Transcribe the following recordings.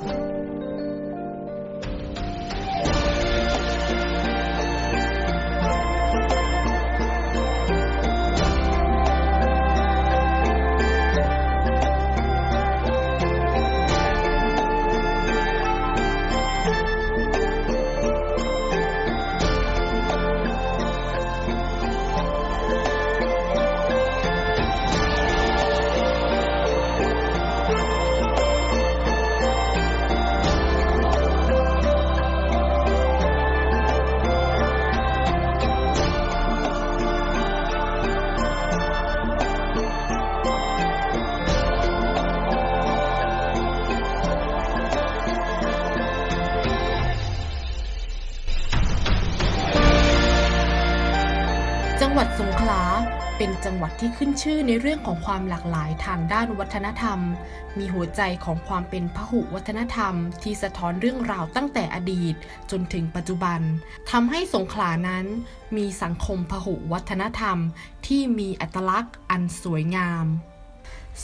Bye. จังหวัดสงขลาเป็นจังหวัดที่ขึ้นชื่อในเรื่องของความหลากหลายทางด้านวัฒนธรรม มีหัวใจของความเป็นพหุวัฒนธรรม ที่สะท้อนเรื่องราวตั้งแต่อดีต จนถึงปัจจุบันทำให้สงขลานั้น มีสังคมพหุวัฒนธรรม ที่มีอัตลักษณ์อันสวยงาม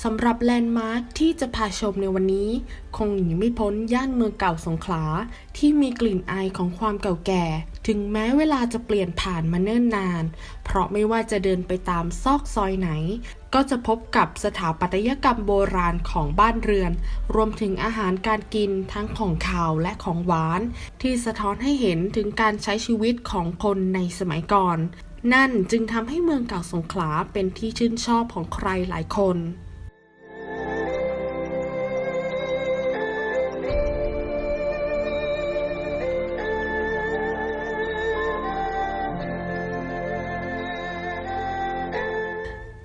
สำหรับแลนด์มาร์คที่จะพาชมในวันนี้ คงหนีไม่พ้นย่านเมืองเก่าสงขลา ที่มีกลิ่นอายของความเก่าแก่ ถึงแม้เวลาจะเปลี่ยนผ่านมาเนิ่นนาน เพราะไม่ว่าจะเดินไปตามซอกซอยไหน ก็จะพบกับสถาปัตยกรรมโบราณของบ้านเรือน รวมถึงอาหารการกินทั้งของขาวและของหวาน ที่สะท้อนให้เห็นถึงการใช้ชีวิตของคนในสมัยก่อน นั่นจึงทำให้เมืองเก่าสงขลาเป็นที่ชื่นชอบของใครหลายคน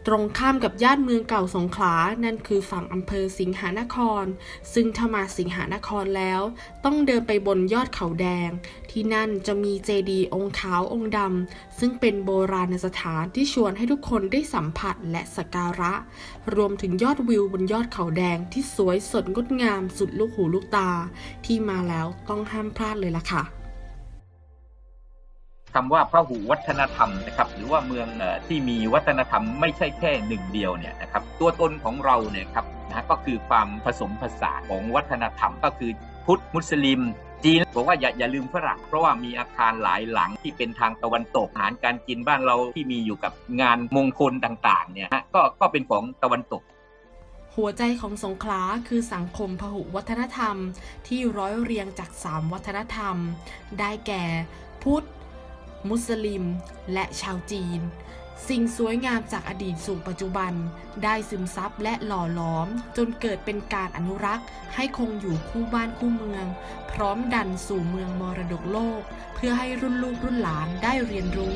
ตรงข้ามกับย่านเมืองเก่าสงขลา นั่นคือฝั่งอำเภอสิงหานคร ซึ่งถ้ามาสิงหานครแล้ว ต้องเดินไปบนยอดเขาแดง ที่นั่นจะมีเจดีย์องค์ขาวองค์ดำ ซึ่งเป็นโบราณสถานที่ชวนให้ทุกคนได้สัมผัสและสักการะ รวมถึงยอดวิวบนยอดเขาแดงที่สวยสดงดงามสุดลูกหูลูกตา ที่มาแล้วต้องห้ามพลาดเลยล่ะค่ะ คำว่าพหูวัฒนธรรมนะครับหรือว่าเมืองที่มีวัฒนธรรมไม่ใช่แค่หนึ่งเดียวเนี่ยนะครับตัวตนของเราเนี่ยครับนะก็คือความผสมผสานของวัฒนธรรมก็คือพุทธมุสลิมจีนบอกว่าอย่าอย่าลืมฝรั่งเพราะว่ามีอาคารหลายหลังที่เป็นทางตะวันตกอาหารการกินบ้านเราที่มีอยู่กับงานมงคลต่างๆเนี่ยฮะก็ก็เป็นของตะวันตก หัวใจของสงขลาคือสังคมพหุวัฒนธรรม ที่ร้อยเรียงจากสามวัฒนธรรม ได้แก่ พุทธ มุสลิม และชาวจีน สิ่งสวยงามจากอดีตสู่ปัจจุบัน ได้ซึมซับและหล่อหลอม จนเกิดเป็นการอนุรักษ์ ให้คงอยู่คู่บ้านคู่เมือง พร้อมดันสู่เมืองมรดกโลก เพื่อให้รุ่นลูกรุ่นหลานได้เรียนรู้